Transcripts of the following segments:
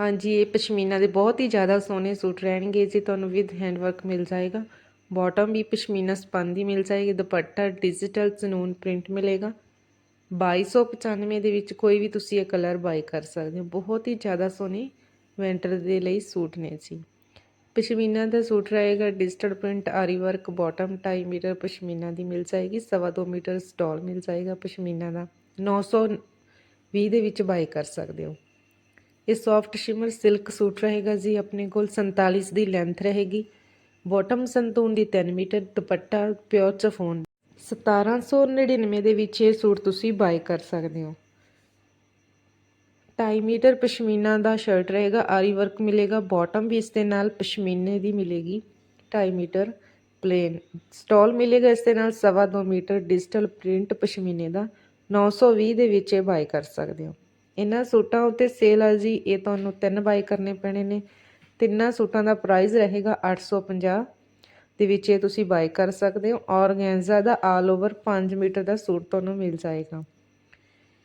ਹਾਂਜੀ, ਇਹ ਪਸ਼ਮੀਨਾ ਦੇ ਬਹੁਤ ਹੀ ਜ਼ਿਆਦਾ ਸੋਹਣੇ ਸੂਟ ਰਹਿਣਗੇ। ਜੀ ਤੁਹਾਨੂੰ ਵਿਦ ਹੈਂਡ ਵਰਕ ਮਿਲ ਜਾਏਗਾ ਬਾਟਮ ਵੀ ਪਸ਼ਮੀਨਾ ਸਪਨ ਦੀ ਮਿਲ ਜਾਏਗੀ, ਦੁਪੱਟਾ ਡਿਜੀਟਲ ਸਨੂਨ ਪ੍ਰਿੰਟ ਮਿਲੇਗਾ। 2295 ਦੇ ਵਿੱਚ ਕੋਈ ਵੀ ਤੁਸੀਂ ਇਹ ਕਲਰ ਬਾਈ ਕਰ ਸਕਦੇ ਹੋ। ਬਹੁਤ ਹੀ ਜ਼ਿਆਦਾ ਸੋਹਣੇ ਵਿੰਟਰ ਦੇ ਲਈ ਸੂਟ ਨੇ ਜੀ। ਪਸ਼ਮੀਨਾ ਦਾ ਸੂਟ ਰਹੇਗਾ digital print aari work bottom 2.5 metre pashmina ਦੀ ਮਿਲ ਜਾਏਗੀ, ਸਵਾ ਦੋ ਮੀਟਰ ਸਟਾਲ ਮਿਲ ਜਾਏਗਾ ਪਸ਼ਮੀਨਾ ਦਾ। 920 ਦੇ ਵਿੱਚ ਬਾਈ ਕਰ ਸਕਦੇ ਹੋ। ਇਹ ਸੌਫਟ ਸ਼ਿਮਰ ਸਿਲਕ ਸੂਟ ਰਹੇਗਾ ਜੀ, ਆਪਣੇ ਕੋਲ 47 ਦੀ ਲੈਂਥ ਰਹੇਗੀ। ਬਾਟਮ ਸੰਤੂਨ ਦੀ 3 ਮੀਟਰ, ਦੁਪੱਟਾ ਪਿਓਰ ਚਫੋਨ 1799 ਦੇ ਵਿੱਚ ਇਹ ਸੂਟ ਤੁਸੀਂ ਬਾਈ ਕਰ ਸਕਦੇ ਹੋ। 2.5 ਮੀਟਰ ਪਸ਼ਮੀਨਾ ਦਾ ਸ਼ਰਟ ਰਹੇਗਾ, ਆਰੀ ਵਰਕ ਮਿਲੇਗਾ। ਬਾਟਮ ਵੀ ਇਸ ਦੇ ਨਾਲ ਪਸ਼ਮੀਨੇ ਦੀ ਮਿਲੇਗੀ 2.5 ਮੀਟਰ ਪਲੇਨ ਸਟਾਲ ਮਿਲੇਗਾ ਇਸ ਦੇ ਨਾਲ ਸਵਾ ਦੋ ਮੀਟਰ ਡਿਜੀਟਲ ਪ੍ਰਿੰਟ ਪਸ਼ਮੀਨੇ ਦਾ। 920 ਦੇ ਵਿੱਚ ਇਹ ਬਾਈ ਕਰ ਸਕਦੇ ਹੋ। ਇਹਨਾਂ ਸੂਟਾਂ ਉੱਤੇ ਸੇਲ ਆ ਜੀ, ਇਹ ਤੁਹਾਨੂੰ ਤਿੰਨ ਬਾਈ ਕਰਨੇ ਪੈਣੇ ਨੇ। ਤਿੰਨਾਂ ਸੂਟਾਂ ਦਾ ਪ੍ਰਾਈਸ ਰਹੇਗਾ 850 ਦੇ ਵਿੱਚ ਇਹ ਤੁਸੀਂ ਬਾਈ ਕਰ ਸਕਦੇ ਹੋ। ਔਰਗੈਂਜ਼ਾ ਦਾ ਆਲ ਓਵਰ 5 ਮੀਟਰ ਦਾ ਸੂਟ ਤੁਹਾਨੂੰ ਮਿਲ ਜਾਏਗਾ।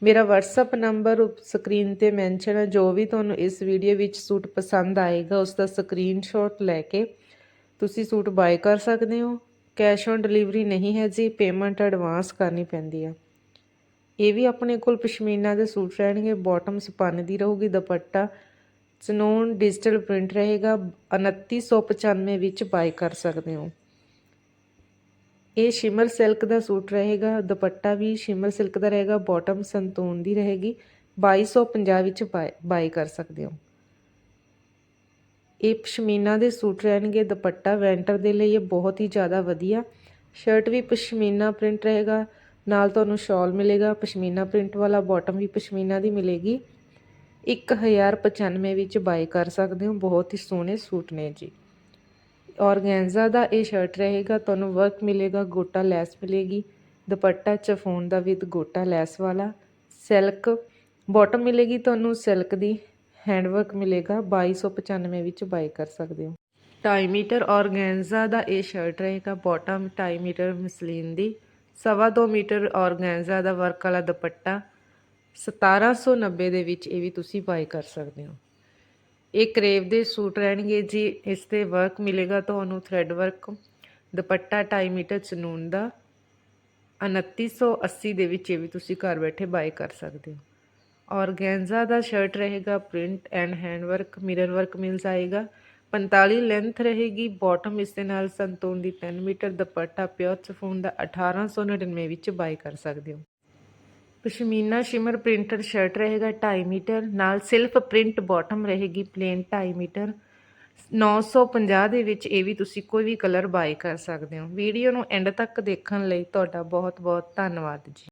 ਮੇਰਾ WhatsApp ਨੰਬਰ ਸਕਰੀਨ ਤੇ ਮੈਂਸ਼ਨ ਹੈ ਜੋ ਵੀ ਤੁਹਾਨੂੰ ਇਸ ਵੀਡੀਓ ਵਿੱਚ ਸੂਟ ਪਸੰਦ ਆਏਗਾ, ਉਸ ਦਾ ਸਕਰੀਨਸ਼ਾਟ ਲੈ ਕੇ ਤੁਸੀਂ ਸੂਟ ਬਾਈ ਕਰ ਸਕਦੇ ਹੋ। ਕੈਸ਼ ਔਨ ਡਿਲੀਵਰੀ ਨਹੀਂ ਹੈ ਜੀ ਪੇਮੈਂਟ ਐਡਵਾਂਸ ਕਰਨੀ ਪੈਂਦੀ ਹੈ ਇਹ ਵੀ ਆਪਣੇ ਕੋਲ ਪਸ਼ਮੀਨਾ ਦੇ ਸੂਟ ਰਹਿਣਗੇ ਬਾਟਮ ਸਪਨ ਦੀ ਰਹੂਗੀ, ਦੁਪੱਟਾ, ਸਨੂਨ ਡਿਜੀਟਲ ਪ੍ਰਿੰਟ ਰਹੇਗਾ 2995 ਵਿੱਚ ਬਾਈ ਕਰ ਸਕਦੇ ਹੋ। ਇਹ ਸ਼ਿਮਰ ਸਿਲਕ ਦਾ ਸੂਟ ਰਹੇਗਾ, ਦੁਪੱਟਾ ਵੀ ਸ਼ਿਮਰ ਸਿਲਕ ਦਾ ਰਹੇਗਾ ਬਾਟਮ ਸੰਤੂਨ ਦੀ ਰਹੇਗੀ 2250 ਵਿੱਚ ਬਾਈ ਕਰ ਸਕਦੇ ਹੋ। ਇਹ ਪਸ਼ਮੀਨਾ ਦੇ ਸੂਟ ਰਹਿਣਗੇ, ਦੁਪੱਟਾ ਵੈਂਟਰ ਦੇ ਲਈ ਇਹ ਬਹੁਤ ਹੀ ਜ਼ਿਆਦਾ ਵਧੀਆ। ਸ਼ਰਟ ਵੀ ਪਸ਼ਮੀਨਾ ਪ੍ਰਿੰਟ ਰਹੇਗਾ ਨਾਲ ਤੁਹਾਨੂੰ ਸ਼ਾਲ ਮਿਲੇਗਾ, ਪਸ਼ਮੀਨਾ ਪ੍ਰਿੰਟ ਵਾਲਾ ਬਾਟਮ ਵੀ ਪਸ਼ਮੀਨਾ ਦੀ ਮਿਲੇਗੀ। 1095 ਵਿੱਚ ਬਾਈ ਕਰ ਸਕਦੇ ਹੋ, ਬਹੁਤ ਹੀ ਸੋਹਣੇ ਸੂਟ ਨੇ ਜੀ। ਔਰਗੈਂਜ਼ਾ ਦਾ ਇਹ ਸ਼ਰਟ ਰਹੇਗਾ, ਤੁਹਾਨੂੰ ਵਰਕ ਮਿਲੇਗਾ, ਗੋਟਾ ਲੈਸ ਮਿਲੇਗੀ। ਦੁਪੱਟਾ ਚਫੋਨ ਦਾ ਵਿਦ ਗੋਟਾ ਲੈਸ ਵਾਲਾ। ਸਿਲਕ ਬਾਟਮ ਮਿਲੇਗੀ ਤੁਹਾਨੂੰ ਸਿਲਕ ਦੀ ਹੈਂਡ ਵਰਕ ਮਿਲੇਗਾ 2295 ਵਿੱਚ ਬਾਈ ਕਰ ਸਕਦੇ ਹੋ। 2.5 ਮੀਟਰ ਔਰਗੈਂਜ਼ਾ ਦਾ ਇਹ ਸ਼ਰਟ ਰਹੇਗਾ ਬਾਟਮ 2.5 ਮੀਟਰ ਮਸਲੀਨ ਦੀ। ਸਵਾ ਦੋ ਮੀਟਰ ਔਰਗੈਂਜ਼ਾ ਦਾ ਵਰਕ ਵਾਲਾ ਦੁਪੱਟਾ 1790 ਦੇ ਵਿੱਚ ਇਹ ਵੀ ਤੁਸੀਂ ਬਾਈ ਕਰ ਸਕਦੇ ਹੋ। ਇਹ ਕਰੇਵ ਦੇ ਸੂਟ ਰਹਿਣਗੇ ਜੀ। ਇਸ ਤੇ ਵਰਕ ਮਿਲੇਗਾ ਤੁਹਾਨੂੰ ਥ੍ਰੈਡ ਵਰਕ ਦੁਪੱਟਾ 2.5 ਮੀਟਰ ਚਨੂਨ ਦਾ 2980 ਦੇ ਵਿੱਚ ਇਹ ਵੀ ਤੁਸੀਂ ਘਰ ਬੈਠੇ ਬਾਈ ਕਰ ਸਕਦੇ ਹੋ। ਔਰਗੈਂਜ਼ਾ ਦਾ ਸ਼ਰਟ ਰਹੇਗਾ print and hand work mirror work ਮਿਲ ਜਾਏਗਾ। 45 ਲੈਂਥ ਰਹੇਗੀ ਬਾਟਮ ਇਸ ਦੇ ਨਾਲ ਸੰਤੂਨ ਦੀ 10 ਮੀਟਰ, ਦੁਪੱਟਾ ਪਿਓਰ ਚਫੋਨ ਦਾ 1899 ਵਿੱਚ ਬਾਈ ਕਰ ਸਕਦੇ ਹੋ। ਪਸ਼ਮੀਨਾ ਸ਼ਿਮਰ ਪ੍ਰਿੰਟਡ ਸ਼ਰਟ ਰਹੇਗਾ 2.5 ਮੀਟਰ, ਨਾਲ ਸਿਲਫ ਪ੍ਰਿੰਟ ਬਾਟਮ ਰਹੇਗੀ ਪਲੇਨ 2.5 ਮੀਟਰ। 950 ਦੇ ਵਿੱਚ ਇਹ ਵੀ ਤੁਸੀਂ ਕੋਈ ਵੀ ਕਲਰ ਬਾਈ ਕਰ ਸਕਦੇ ਹੋ। ਵੀਡੀਓ ਨੂੰ ਐਂਡ ਤੱਕ ਦੇਖਣ ਲਈ ਤੁਹਾਡਾ ਬਹੁਤ ਬਹੁਤ ਧੰਨਵਾਦ ਜੀ।